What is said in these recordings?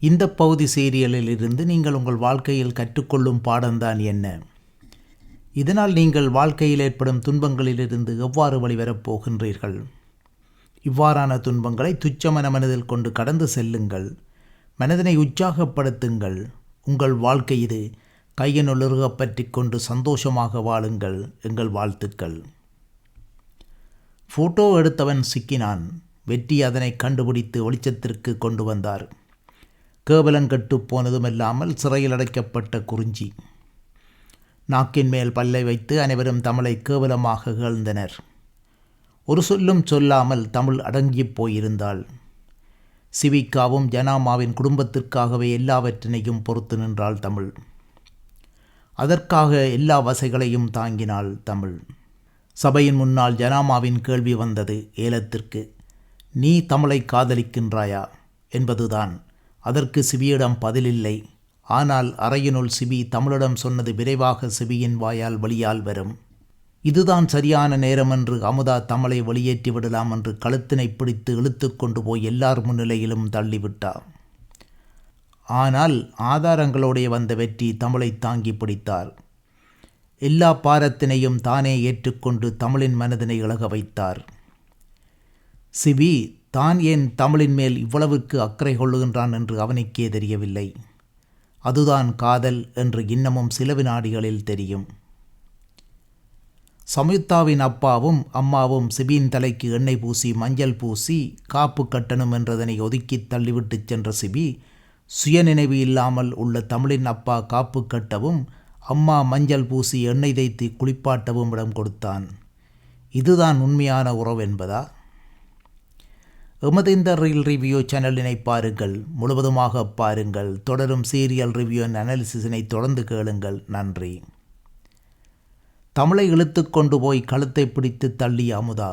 இந்த பகுதி சீரியலில் இருந்து நீங்கள் உங்கள் வாழ்க்கையில் கற்றுக்கொள்ளும் பாடம்தான் என்ன? இதனால் நீங்கள் வாழ்க்கையில் ஏற்படும் துன்பங்களிலிருந்து எவ்வாறு வழிவரப் போகின்றீர்கள்? இவ்வாறான துன்பங்களை துச்சமன மனதில் கொண்டு கடந்து செல்லுங்கள். மனதினை உற்சாகப்படுத்துங்கள். உங்கள் வாழ்க்கை இது கையினுலருக பற்றி கொண்டு சந்தோஷமாக வாழுங்கள் எங்கள் வாழ்த்துக்கள். ஃபோட்டோ எடுத்தவன் சிக்கினான். வெற்றி அதனை கண்டுபிடித்து வெளிச்சத்திற்கு கொண்டு வந்தார். கேவலங்கட்டு போனதுமில்லாமல் சிறையில் அடைக்கப்பட்ட குறிஞ்சி. நாக்கின் மேல் பல்லை வைத்து அனைவரும் தமிழை கேவலமாக இகழ்ந்தனர். ஒரு சொல்லும் சொல்லாமல் தமிழ் அடங்கிப் போயிருந்தாள். சிவிக்காவும் ஜனாமாவின் குடும்பத்திற்காகவே எல்லாவற்றினையும் பொறுத்து நின்றாள் தமிழ். அதற்காக எல்லா வசைகளையும் தாங்கினாள் தமிழ். சபையின் முன்னால் ஜனாமாவின் கேள்வி வந்தது ஏலத்திற்கு நீ தமிழை காதலிக்கின்றாயா? என்பதுதான். அதற்கு சிபியிடம் பதிலில்லை. ஆனால் அறையினுள் சிபி தமிழிடம் சொன்னது விரைவாக சிபியின் வாயால் வழியால் வரும். இதுதான் சரியான நேரம் என்று அமுதா தமிழை வெளியேற்றி விடலாம் என்று கழுத்தினை பிடித்து இழுத்து கொண்டு போய் எல்லார் முன்னிலையிலும் தள்ளிவிட்டார். ஆனால் ஆதாரங்களோடைய வந்த வெற்றி தமிழை தாங்கி பிடித்தார். எல்லா பாரத்தினையும் தானே ஏற்றுக்கொண்டு தமிழின் மனதினை இழக வைத்தார். சிபி தான் ஏன் தமிழின் மேல் இவ்வளவுக்கு அக்கறை கொள்ளுகின்றான் என்று அவனுக்கே தெரியவில்லை. அதுதான் காதல் என்று இன்னமும் சில வினாடிகளில் தெரியும். சம்யுக்தாவின் அப்பாவும் அம்மாவும் சிபியின் தலைக்கு எண்ணெய் பூசி மஞ்சள் பூசி காப்பு கட்டணும் என்றதனை ஒதுக்கித் தள்ளிவிட்டுச் சென்ற சிபி சுயநினைவு இல்லாமல் உள்ள தமிழின் அப்பா காப்பு கட்டவும் அம்மா மஞ்சள் பூசி எண்ணெய் தேய்த்து குளிப்பாட்டவும் இடம் கொடுத்தான். இதுதான் உண்மையான உறவு என்பதா? எமது இந்த ரீல் ரிவ்யூ சேனலினை பாருங்கள். முழுவதுமாக பாருங்கள். தொடரும் சீரியல் ரிவ்யூ அனாலிசிஸினை தொடர்ந்து கேளுங்கள். நன்றி. தமிழை இழுத்து கொண்டு போய் கழுத்தை பிடித்து தள்ளிய அமுதா.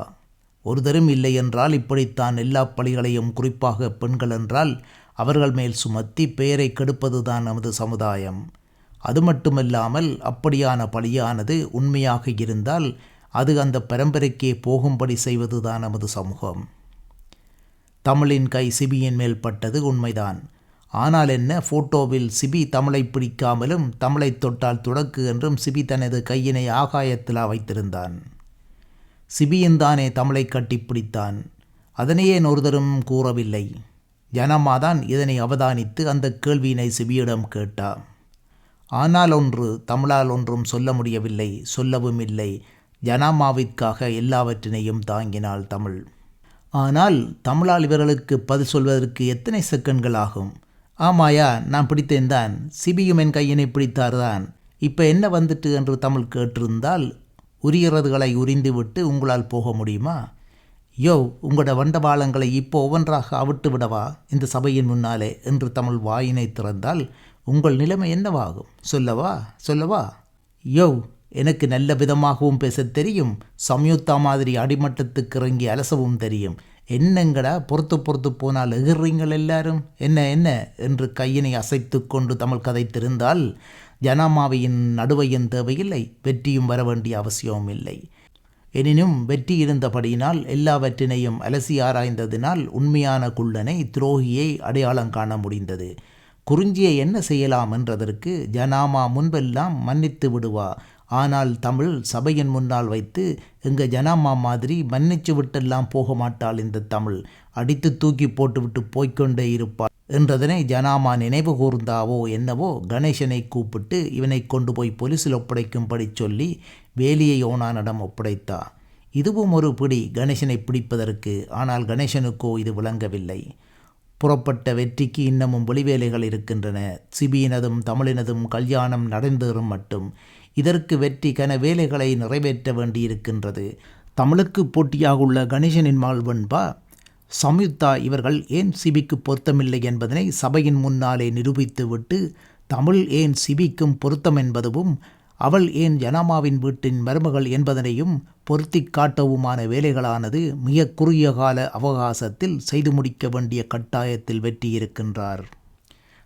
ஒருதரும் இல்லை என்றால் இப்படித்தான் எல்லா பழிகளையும் குறிப்பாக பெண்கள் என்றால் அவர்கள் மேல் சுமத்தி பெயரை கெடுப்பதுதான் நமது சமுதாயம். அது மட்டுமல்லாமல் அப்படியான பழியானது உண்மையாக இருந்தால் அது அந்த பரம்பரைக்கே போகும்படி செய்வதுதான் நமது சமூகம். தமிழின் கை சிபியின் மேல் பட்டது உண்மைதான். ஆனால் என்ன? ஃபோட்டோவில் சிபி தமிழை பிடிக்காமலும் தமிழை தொட்டால் துடக்கு என்றும் சிபி தனது கையினை ஆகாயத்தில் வைத்திருந்தான் சிபியின் தானே தமிழை கட்டிப்பிடித்தான் அதனையே ஒருதரும் கூறவில்லை. ஜனமாதான் இதனை அவதானித்து அந்த கேள்வியினை சிபியிடம் கேட்டா. ஆனால் ஒன்று தமிழால் ஒன்றும் சொல்ல முடியவில்லை சொல்லவும் இல்லை. ஜனாமாவிற்காக எல்லாவற்றினையும் தாங்கினாள் தமிழ். ஆனால் தமிழால் இவர்களுக்கு பதில் சொல்வதற்கு எத்தனை செகண்ட்கள் ஆகும் ஆமாயா நான் பிடித்தேன் தான். சிபியும் என் கையினை பிடித்தார்தான் இப்போ என்ன வந்துட்டு என்று தமிழ் கேட்டிருந்தால் உரியறதுகளை உரிந்துவிட்டு உங்களால் போக முடியுமா? யோ உங்களோட வண்டவாளங்களை இப்போ ஒவ்வொன்றாக அவிட்டு விடவா இந்த சபையின் முன்னாலே என்று தமிழ் வாயினை திறந்தால் உங்கள் நிலைமை என்னவாகும்? சொல்லவா? சொல்லவா? யோ எனக்கு நல்ல விதமாகவும் பேசத் தெரியும். சம்யுக்தா மாதிரி அடிமட்டத்துக்கு இறங்கி அலசவும் தெரியும். என்னங்கடா பொறுத்து பொறுத்து போனால் எகிர்றீங்கள் எல்லாரும்? என்ன என்ன? என்று கையினை அசைத்து கொண்டு தமிழ் கதைத்திருந்தால் ஜனாமாவையின் நடுவையின் தேவையில்லை. வெற்றியும் வர வேண்டிய அவசியமும் இல்லை. எனினும் வெற்றி இருந்தபடியினால் எல்லாவற்றினையும் அலசி ஆராய்ந்ததினால் உண்மையான குள்ளனை துரோகியை அடையாளம் காண முடிந்தது. குறிஞ்சியை என்ன செய்யலாம் என்றதற்கு ஜனாமா முன்பெல்லாம் மன்னித்து விடுவா. ஆனால் தமிழ் சபையின் முன்னால் வைத்து எங்கள் ஜனாமா மாதிரி மன்னிச்சு விட்டெல்லாம் போக மாட்டாள் இந்த தமிழ். அடித்து தூக்கி போட்டுவிட்டு போய்க்கொண்டே இருப்பாள் என்றதனை ஜனாமா நினைவு கூர்ந்தாவோ என்னவோ கணேசனை கூப்பிட்டு இவனை கொண்டு போய் போலீஸில் ஒப்படைக்கும்படி சொல்லி வேலியை ஓனானிடம் ஒப்படைத்தா. இதுவும் ஒரு பிடி கணேசனை பிடிப்பதற்கு. ஆனால் கணேசனுக்கோ இது விளங்கவில்லை. புறப்பட்ட வெற்றிக்கு இன்னமும் ஒளிவேலைகள் இருக்கின்றன. சிபியினதும் தமிழினதும் கல்யாணம் நடந்தேறும் மட்டும். இதற்கு வெற்றி கன வேலைகளை நிறைவேற்ற வேண்டியிருக்கின்றது. தமிழுக்கு போட்டியாக உள்ள கணேசனின் மால் வெண்பா சம்யுக்தா இவர்கள் ஏன் சிபிக்கு பொருத்தமில்லை என்பதனை சபையின் முன்னாலே நிரூபித்துவிட்டு தமிழ் ஏன் சிபிக்கும் பொருத்தம் என்பதும் அவள் ஏன் ஜனாமாவின் வீட்டின் மருமகள் என்பதனையும் பொருத்தி காட்டவுமான வேலைகளானது மிக குறுகிய கால அவகாசத்தில் செய்து முடிக்க வேண்டிய கட்டாயத்தில் வெற்றியிருக்கின்றார்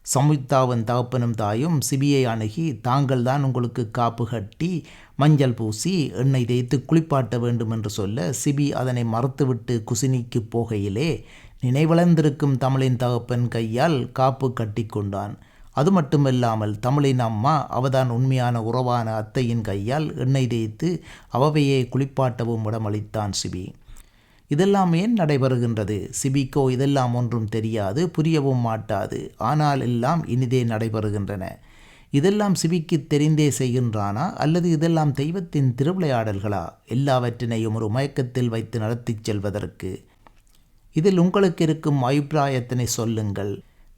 சமுக்தாவின் தகப்பனும் தாயும் சிபியை அணுகி தாங்கள் தான் உங்களுக்கு காப்பு கட்டி மஞ்சள் பூசி எண்ணெய் தேய்த்து குளிப்பாட்ட வேண்டும் என்று சொல்ல சிபி அதனை மறுத்துவிட்டு குசினிக்கு போகையிலே நினைவளர்ந்திருக்கும் தமிழின் தகப்பன் கையால் காப்பு கட்டி கொண்டான். அது மட்டுமல்லாமல் தமிழின் அம்மா அவதான் உண்மையான உறவான அத்தையின் கையால் எண்ணெய் தேய்த்து அவவையே குளிப்பாட்டவும் இடமளித்தான் சிபி. இதெல்லாம் ஏன் நடைபெறுகின்றது? சிபிக்கோ இதெல்லாம் ஒன்றும் தெரியாது புரியவும் மாட்டாது. ஆனால் எல்லாம் இனிதே நடைபெறுகின்றன. இதெல்லாம் சிபிக்கு தெரிந்தே செய்கின்றானா? அல்லது இதெல்லாம் தெய்வத்தின் திருவிளையாடல்களா? எல்லாவற்றினையும் ஒரு மயக்கத்தில் வைத்து நடத்திச் செல்வதற்கு. இதில் உங்களுக்கு இருக்கும் அபிப்பிராயத்தினை சொல்லுங்கள்.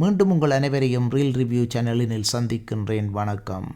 மீண்டும் உங்கள் அனைவரையும் ரீல் ரிவ்யூ சேனலினில் சந்திக்கின்றேன். வணக்கம்.